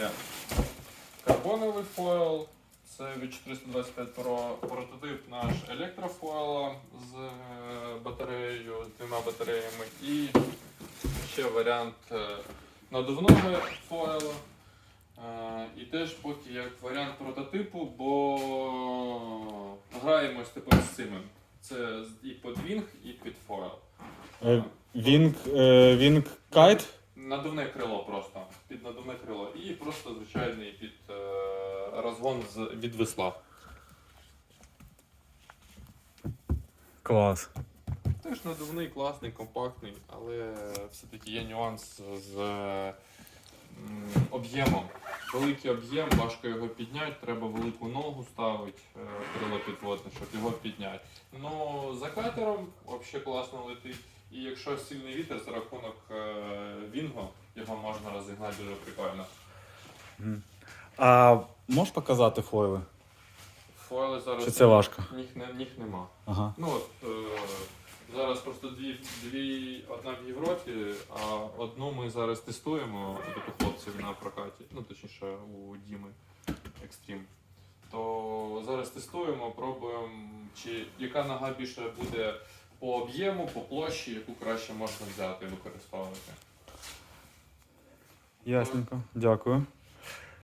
є карбоновий фойл, це від 425 Pro прототип наш електрофойла з е, батареєю, з двома батареями. І ще варіант е, надувного фойла. Е, І теж поки як варіант прототипу, бо граємось тепер з цими. Це і під Wing, і під фойл. Вінг кайт? Надувне крило просто. Під надувне крило. І просто звичайний під е, розгон з від весла. Клас. Теж надувний, класний, компактний, але все-таки є нюанс з е, об'ємом. Великий об'єм, важко його підняти, треба велику ногу ставити, е, крило підводне, щоб його підняти. Ну, за катером взагалі класно летить. І якщо сильний вітер за рахунок е, Вінго, його можна розігнати дуже прикольно. А можеш показати фойли? Фойли зараз Чи це важко? ніг, не, нема. Ага. Ну от е, зараз просто дві, дві, одна в Європі, а одну ми зараз тестуємо до хлопців на прокаті, ну точніше у Діми Екстрім. То зараз тестуємо, пробуємо, чи яка нога більше буде по об'єму, по площі, яку краще можна взяти і використовувати. Ясненько. Дякую.